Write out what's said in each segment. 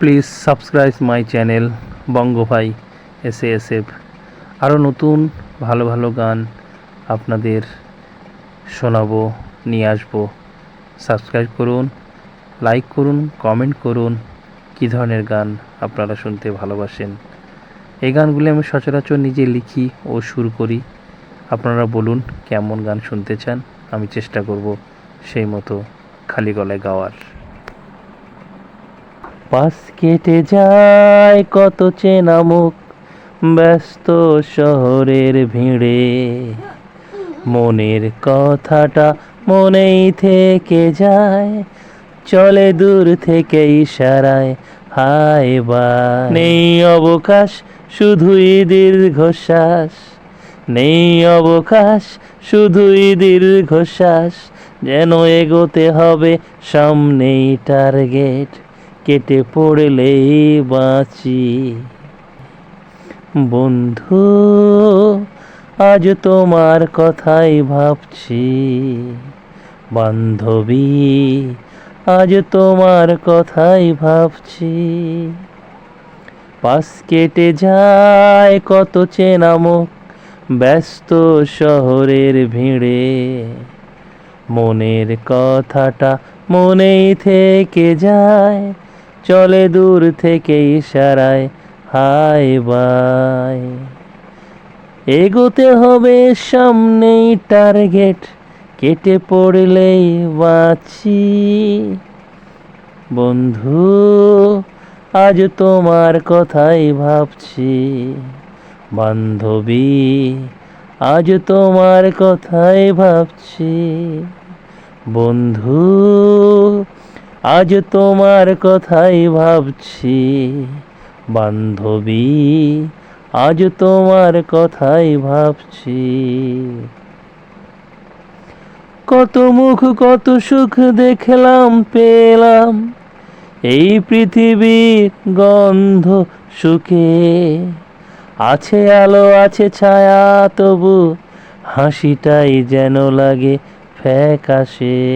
Please subscribe my channel Bangabhai S S F আরও নতুন ভালো ভালো গান আপনাদের শোনাবো, নিয়ে আসব। সাবস্ক্রাইব করুন, লাইক করুন, কমেন্ট করুন, কী ধরনের গান আপনারা শুনতে ভালোবাসেন। এই গানগুলি আমি সচরাচর নিজে লিখি ও সুর করি। আপনারা বলুন কেমন গান শুনতে চান, আমি চেষ্টা করব সেই মতো খালি গলায় গাওয়ার। পাশ কেটে যায় কত চেনা মুখ ব্যস্ত শহরের ভিড়ে। মনের কথাটা মনেই থেকে যায়, চলে দূর থেকে ইশারায়, হায় বা, নেই অবকাশ, শুধুই দীর্ঘশ্বাস। নেই অবকাশ, শুধুই দীর্ঘশ্বাস, যেন এগোতে হবে সামনেই টার্গেট কেটে পড়লেই বাঁচি। বন্ধু, আজ তোমার কথাই ভাবছি। বান্ধবী, আজ তোমার কথাই ভাবছি। পাশ কেটে যায় কত চেনা মুখ, ব্যস্ত শহরের ভিড়ে। মনের কথাটা মনেই থেকে যায় চলে দূর থেকে ইশারায় হাই বাই এগোতে হবে সামনেই টার্গেট, কেটে পড়লেই বাঁচি। বন্ধু, আজ তোমার কথাই ভাবছি। বান্ধবী, আজ তোমার কথাই ভাবছি। বন্ধু আজ তোমার কথাই ভাবছি, বান্ধবী, আজ তোমার কথাই ভাবছি। কত মুখ, কত সুখ দেখলাম, পেলাম এই পৃথিবীর গন্ধ সুখে। আছে আলো, আছে ছায়া, তবু হাসিটাই যেন লাগে ফ্যাকাশে।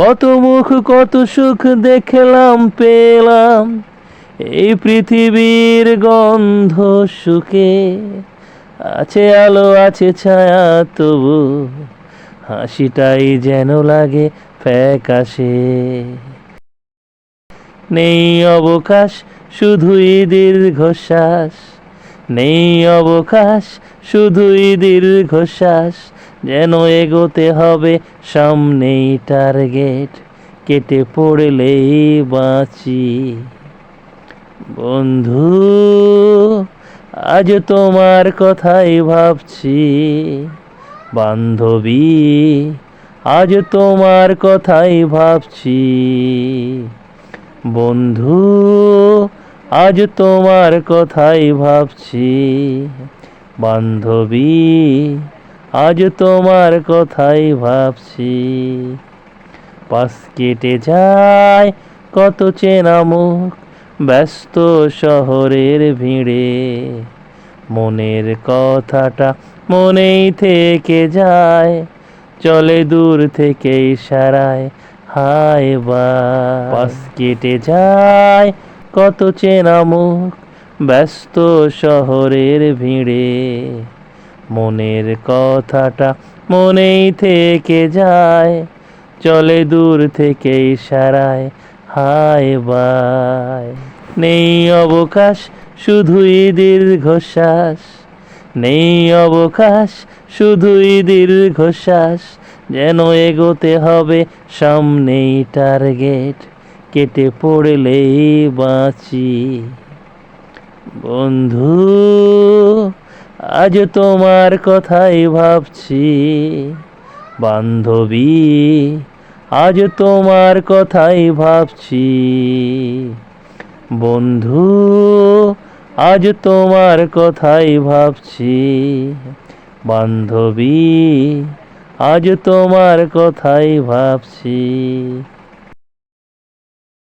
কত মুখ, কত সুখ দেখলাম, পেলাম। এই পৃথিবীর গন্ধ সুখে। আছে আলো, আছে ছায়া, তবু হাসিটাই যেন লাগে ফ্যাকাশে। নেই অবকাশ, শুধুই দীর্ঘশ্বাস। নেই অবকাশ, শুধুই দীর্ঘশ্বাস। যেন এগোতে হবে সামনেই টার্গেট কেটে পড়লেই বাঁচি। বন্ধু, আজ তোমার কথাই ভাবছি। বান্ধবী, আজ তোমার কথাই ভাবছি। বন্ধু, আজ তোমার কথাই ভাবছি। বান্ধবী আজ তোমার কথাই ভাবছি। পাশ কেটে যায়, কত চেনা মুখ, ব্যস্ত শহরের ভিড়ে। মনের কথাটা মনেই থেকে যায়, চলে দূর থেকে ইশারায় হায় বা। পাশ কেটে যায়, কত চেনা মুখ, ব্যস্ত শহরের ভিড়ে। মনের কথাটা মনেই থেকে যায়, চলে দূর থেকে ইশারায়, হায় বাই। নেই অবকাশ, শুধুই দীর্ঘশ্বাস। নেই অবকাশ, শুধুই দীর্ঘশ্বাস। যেন এগোতে হবে সামনেই টার্গেট, কেটে পড়লেই বাঁচি। বন্ধু আজ তোমার কথাই ভাবছি। বান্ধবী, আজ তোমার কথাই ভাবছি। বন্ধু, আজ তোমার কথাই ভাবছি। বান্ধবী, আজ তোমার কথাই ভাবছি।